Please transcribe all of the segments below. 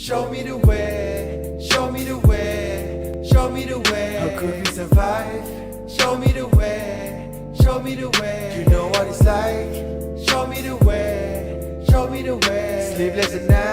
Show me the way, show me the way, show me the way. How could we survive? Show me the way, show me the way. You know what it's like. Show me the way, show me the way. Sleepless at night.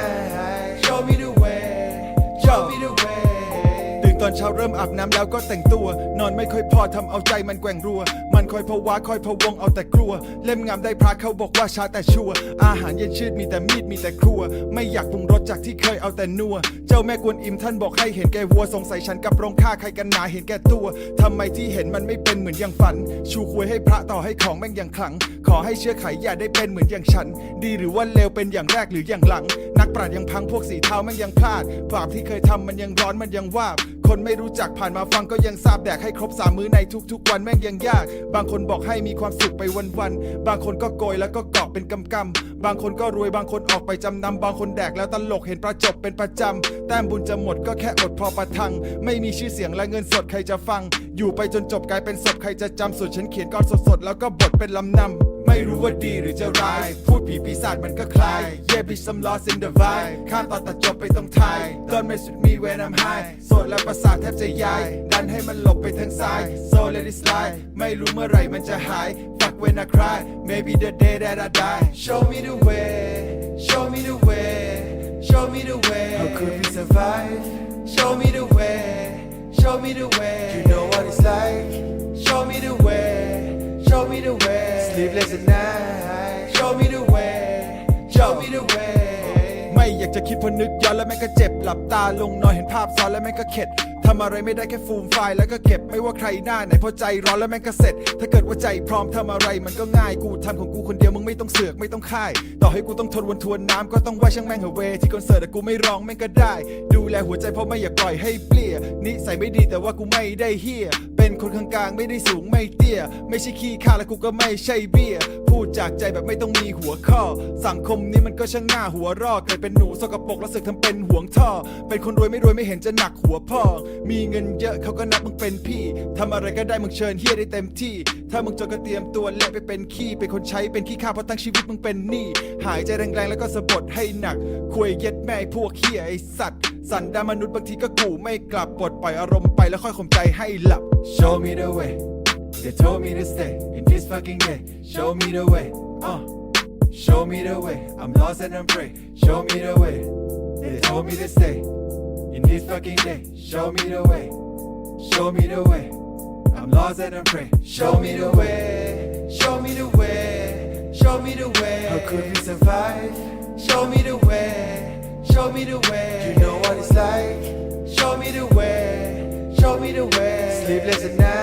เช้าเริ่มอาบน้ำแล้วก็แต่งตัว นอนไม่ค่อยพอทำเอาใจมันแกว่งรัว มันคอยพะวาคอยพะวงเอาแต่กลัว เล่มงามได้พระเขาบอกว่าช้าแต่ชัว อาหารเย็นชืดมีแต่มีดมีแต่ครัว ไม่อยากปรุงรสจากที่เคยเอาแต่นัว เจ้าแม่กวนอิมท่านบอกให้เห็นแก่วัวสงสัยฉันกับโรงฆ่าใครกันหนาเห็นแก่ตัวทำไมที่เห็นมันไม่เป็นเหมือนอย่างฝัน ชูควยให้พระต่อให้ของแม่งอย่างขลัง ขอให้เชื่อไขอย่าได้เป็นเหมือนอย่างฉัน ดีหรือว่าเลวเป็นอย่างแรกหรืออย่างหลัง นักปราชญ์ยังพังพวกสีเทาแม่งยังพลาดบาปที่เคยทำมันยังร้อนมันยังวาบ คนไม่รู้จักผ่านมาฟังก็ยังทราบแดกให้ครบสามมื้อในทุกๆ วันแม่งยังยาก บางคนบอกให้มีความสุขไปวันๆ บางคนก็โกยแล้วก็เกาะเป็นกำกำบางคนก็รวยบางคนออกไปจำนำบางคนแดกแล้วตลกเห็นประจบเป็นประจำ แต้มบุญจะหมดก็แค่อดพอประทัง ไม่มีชื่อเสียงและเงินสดใครจะฟัง อยู่ไปจนจบกลายเป็นศพใครจะจำส่วนฉันเขียนก่อนสดๆแล้วก็บทเป็นลำนำ ไม่รู้ว่าดีหรือจะร้าย พูดผีปีศาจมันก็คลาย Yeah bitch I'm lost in the vibe ข้ามตอนตัดจบไปตรงท้าย Don't mess with me when I'm high โสดและประสาทแทบจะย้าย ดันให้มันหลบไปทางซ้าย So let it slide ไม่รู้เมื่อไหร่มันจะหาย Fuck when I cry Maybe the day that I die Show me the way, show me the way, show me the way. How could we survive? Show me the way, show me the way. You know what it's like. Show me the way, show me the way. Sleepless at night. Show me the way, show me the way. ไม่อยากจะคิดพอนึกย้อนแล้วแม่งก็เจ็บหลับตาลงนอนเห็นภาพซ้อนแล้วแม่งก็เข็ดทำอะไรไม่ได้แค่ฟูมไฟล์แล้วก็เก็บไม่ว่าใครหน้าไหนพราะใจร้อนแล้วแม่งก็เสร็จ ถ้าเกิดว่าใจพร้อมทำอะไรมันก็ง่ายกูทำของกูคนเดียวมึงไม่ต้องเสือกไม่ต้องค่าย ต่อให้กูต้องทนวนทวนน้ำก็ต้องว่าช่างแม่งเหเวที่คอนเสิร์ตแต่กูไม่ร้องแม่งก็ได้ ดูแลหัวใจเพราะไม่อยากปล่อยให้เปลี่ยนนิสัยไม่ดีแต่ว่ากูไม่ได้เฮีย เป็นคนกลางๆไม่ได้สูงไม่เตี้ย ไม่ใช่ขี้ข้าและกูก็ไม่ใช่เบี้ย พูดจากใจแบบไม่ต้องมีหัวข้อ สังคมนี้มันก็ช่างหน้าหัวรอกเกิดเป็นหนูสกปรกแล้วสึกทำเป็นห่วงท่อ เป็นคนรวยไม่รวยไม่เห็นจะหนักหัวพ่อ มีเงินเยอะเขาก็นับมึงเป็นพี่ทำอะไรก็ได้มึงเชิญเฮียได้เต็มที่ ถ้ามึงจนก็เตรียมตัวเละไปเป็นขี้เป็นคนใช้เป็นขี้ข้าเพราะตั้งชีวิตมึงเป็นหนี้หายใจแรงๆแล้วก็สะบดให้หนักคุยเย็ดแม่พวกเฮียไอสัตว์สันดานมนุษย์บางทีก็กูไม่กลับปลดปล่อยอารมณ์ไปแล้วค่อยข่มใจให้หลับ Show me the way. They told me to stay in this fucking day. Show me the way. Uh. Show me the way. I'm lost and I'm free. Show me the way. They told me to stay in this fucking day. Show me the way. Show me the way. I'm lost and I'm free. Show me the way. Show me the way. Show me the way. How could we survive? Show me the way. Show me the way. You know what it's like. Show me the way. Show me the way. Sleepless at night.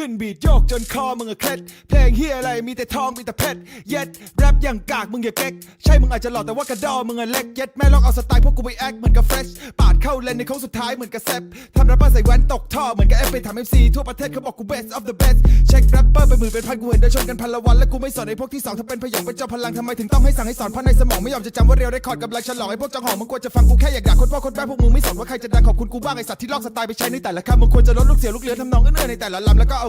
ขึ้นบีดโยกจนคอมึงอะเคล็ดเพลงเฮียอะไรมีแต่ทองมีแต่เพชรเย็ดแรปอย่างกากมึงอย่าเก๊กใช่มึงอาจจะหล่อแต่ว่ากระดอมึงอะเล็กเย็ดแม่ลองเอาสไตล์พวกกูไปแอคเหมือนกับเฟรชปาดเข้าเลนในโค้งสุดท้ายเหมือนกับแซปทำแรปเปอร์ใส่แว่นตกท่อเหมือนกับเอฟไปทำเอ็มซีทั่วประเทศเขาบอกกู best of the best เช็คแรปเปอร์ไปหมื่นเป็นพันกูเห็นเดินชนกันพันละวันและกูไม่สอนไอ้พวกที่สองถ้าเป็นพยองเป็นเจ้าพลังทำไมถึงต้องให้สั่งให้สอนเพราะในสมองไม่ยอมจะจำว่าเรียวได้คอร์ดกำลังฉลองไอ้พวกจังหองมึงควรจะฟังกูแค่อยากด่าคนพ่อคนแม่พวกมึงไม่สนว่าใครจะดังขอบคุณกูบ้างไอ้สัตว์ที่ลอกสไตล์ไปใช้ในแต่ละคำมึงควรจะลดลูกเสียลูกเลือทำนองเอื้อในแต่ละลำแล้วก็เอา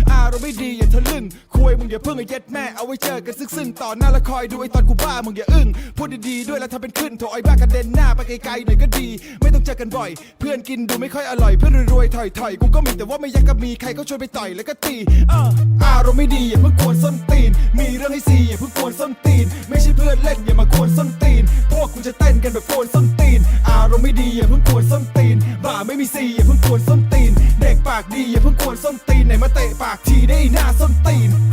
อาารมณ์ไม่ดีอย่าทะลึ่งคุยมึงอย่าเพิ่งไอ้เย็ดแม่เอาไว้เจอกันซึ่งๆต่อหน้าละคอยดูไอ้ตอนกูบ้ามึงอย่าอึ้งพูดดีๆด้วยแล้วทำเป็นขึ้นโถไอ้บ้ากระเด็นหน้าไปไกลๆหน่อยก็ดี ไม่ต้องเจอกันบ่อย เพื่อนกินดูไม่ค่อยอร่อยเพื่อนรวยๆถอยๆกูก็มีแต่ว่าไม่อยากกับมีใครเขาชวนไปต่อยแล้วก็ตีเอออารมณ์ไม่ดีอย่าเพิ่งกวนส้นตีน มีเรื่องให้ซีอย่าเพิ่งกวนส้นตีน ไม่ใช่เพื่อนเล่นอย่ามากวนส้นตีน พวกกูจะเต้นกันแบบกวนส้นตีน อารมณ์ไม่ดีอย่าเพิ่งกวนส้นตีนบ่าไม่มีซีอย่าเพิ่งกวนส้นตีน เด็กปากดีอย่าเพิ่ง เตะปากทีได้หน้าส้นตีนใค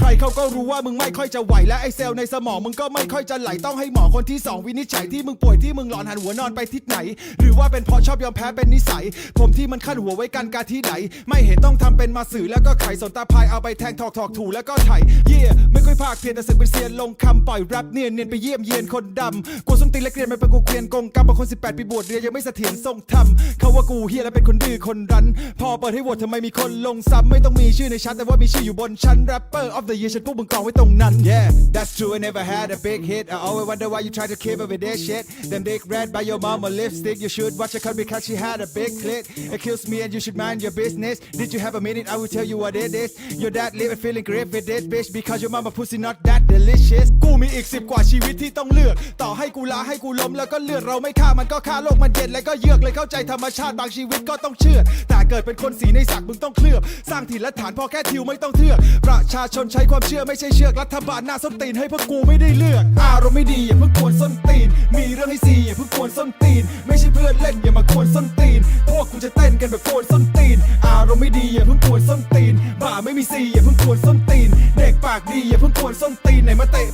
รเขาก็รู้ว่ามึงไม่ค่อยจะไหวและไอเซลในสมองมึงก็ไม่ค่อยจะไหลต้องให้หมอคนที่สองวินิจฉัยที่มึงป่วยที่มึงหลอนหันหัวนอนไปทิศไหน หรือว่าเป็นเพราะชอบยอมแพ้เป็นนิสัย ผมที่มันขั้นหัวไว้กันการที่ไหน ไม่เห็นต้องทำเป็นมาสื่อแล้วก็ไขสนตาพายเอาไปแทงถอกถอกถูแล้วก็ไถเย่ไม่ค่อยภาคเพียนแต่สึกเป็นเซียนลงคำปล่อยแรปเนียนเนียนไปเยี่ยมเยียนคนดำกูส้นตีนและเกรียนมันเป็นกูเกรียนกงกรรมบางคน 18 ปีบวชเรียนยังไม่เสถียรทรงธรรมเขาว่ากูเฮียและเป็นคนดื้อคนรั้น พอเปิดให้โหวตทำไมมีคนลงซ้ำไม่ต้องมีชื่อในชั้นแต่ว่ามีชื่ออยู่บนชั้น rapper of the year ฉันพวกมึงกองไว้ตรงนั้น yeah that's true I never had a big hit I always wonder why you try to keep up with that shit them dick red by your mama lipstick you should watch her cut because she had a big clit accuse me and you should mind your business did you have a minute I will tell you what it is your dad living feeling great with this bitch because your mama pussy not that delicious กูมีอีกสิบกว่าชีวิตที่ต้องเลือก ต่อให้กูลาให้กูล้มแล้วก็เลือดเราไม่ฆ่ามันก็ฆ่าโลกมันเย็นแล้วก็เยือกเลยเข้าใจธรรมชาติบางชีวิตก็ต้องเชื่อแต่เกิดเป็นคนสีในสักมึงต้องเคลือบ สร้างถิ่นและฐานพอแค่ทิวไม่ต้องเทือกประชาชนใช้ความเชื่อไม่ใช่เชือกรัฐบาลหน้าส้นตีนให้พวกกูไม่ได้เลือก อารมณ์ไม่ดีอย่าเพิ่งกวนส้นตีน มีเรื่องให้ซีอย่าเพิ่งกวนส้นตีน ไม่ใช่เพื่อนเล่นอย่ามากวนส้นตีน พวกกูจะเต้นกันแบบกวนส้นตีน อารมณ์ไม่ดีอย่าเพิ่งกวนส้นตีนบ่าไม่มีซีอย่าเพิ่งกวนส้นตีน เด็กปากดีอย่าเพิ่งกวนส้นตีนไหนมาเตะ